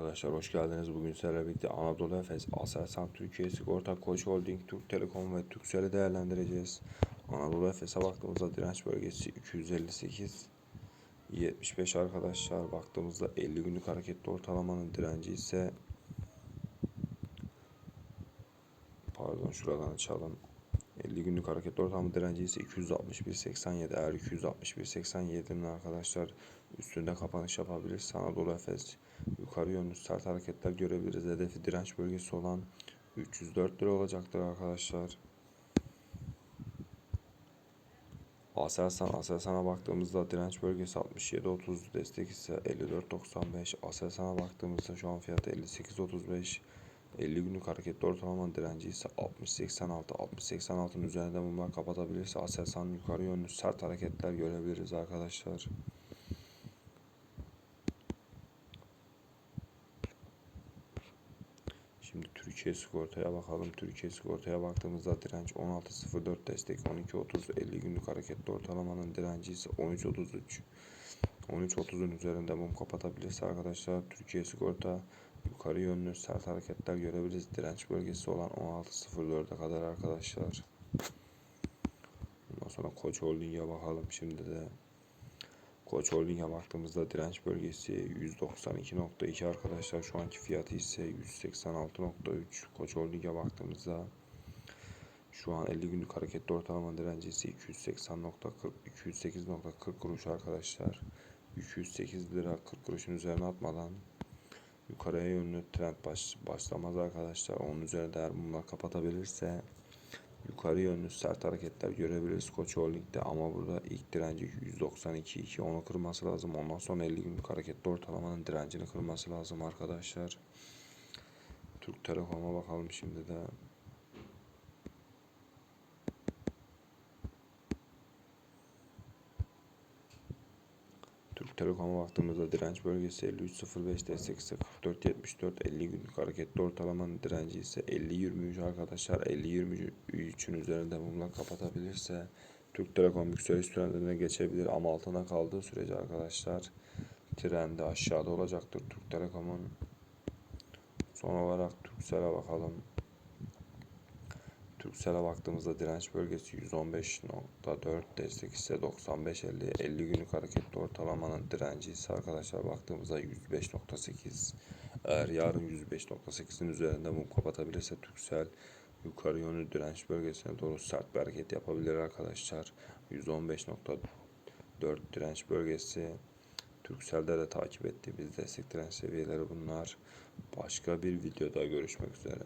arkadaşlar hoş geldiniz. Bugün sizlerle birlikte Anadolu Efes, Aselsan Türkiye Sigorta, Koç Holding, Türk Telekom ve Turkcell'i değerlendireceğiz. Anadolu Efes'e baktığımızda direnç bölgesi 258 75 arkadaşlar. Baktığımızda 50 günlük hareketli ortalamanın direnci ise pardon şuradan açalım. 50 günlük hareketli ortalama direnci ise 261.87 eğer 261.87'nin arkadaşlar üstünde kapanış yapabilirse Anadolu Efes yukarı yönlü sert hareketler görebiliriz. Hedefi direnç bölgesi olan 304 lira olacaktır arkadaşlar. Aselsan, Aselsan'a baktığımızda direnç bölgesi 67.30 destek ise 54.95 Aselsan'a baktığımızda şu an fiyatı 58.35 50 günlük hareketli ortalama direnci ise 60.86 60.86'ın üzerinde mumlar kapatabilirse Aselsan yukarı yönlü sert hareketler görebiliriz arkadaşlar. Şimdi Türkiye sigortaya bakalım. Türkiye sigortaya baktığımızda direnç 16.04 destek 12.30 50 günlük hareketli ortalamanın direnci ise 13.33 13.30'un üzerinde mum kapatabilirse arkadaşlar Türkiye sigorta yukarı yönlü sert hareketler görebiliriz. Direnç bölgesi olan 16.04'e kadar arkadaşlar. Ondan sonra Koç Holding'e bakalım şimdi de. Koç Holding'e baktığımızda direnç bölgesi 192.2 arkadaşlar. Şu anki fiyatı ise 186.3. Koç Holding'e baktığımızda şu an 50 günlük hareketli ortalama direnci ise 280.40 208.40 kuruş arkadaşlar. 208 lira 40 kuruşun üzerine atmadan yukarıya yönlü trend baş, başlamaz arkadaşlar. Onun üzerinde eğer bunlar kapatabilirse yukarı yönlü sert hareketler görebiliriz Koç Holding'de ama burada ilk direnci 192.2 onu kırması lazım. Ondan sonra 50 günlük hareketli ortalamanın direncini kırması lazım arkadaşlar. Türk Telekom'a bakalım şimdi de. Türk Telekom'a baktığımızda direnç bölgesi 53.05 destek ise 44.74 50 günlük hareketli ortalamanın direnci ise 50.23 arkadaşlar 50.23'ün üzerinde mumla kapatabilirse Türk Telekom yükseliş trendine geçebilir ama altına kaldığı sürece arkadaşlar trendi aşağıda olacaktır Türk Telekom'un. Son olarak Turkcell'e bakalım Turkcell'e baktığımızda direnç bölgesi 115.4 destek ise 95.50 50 günlük hareketli ortalamanın direnci ise arkadaşlar baktığımızda 105.8 eğer yarın 105.8'in üzerinde mum kapatabilirse Turkcell yukarı yönlü direnç bölgesine doğru sert bir hareket yapabilir arkadaşlar. 115.4 direnç bölgesi. Turkcell'de de takip ettiğimiz destek direnç seviyeleri bunlar. Başka bir videoda görüşmek üzere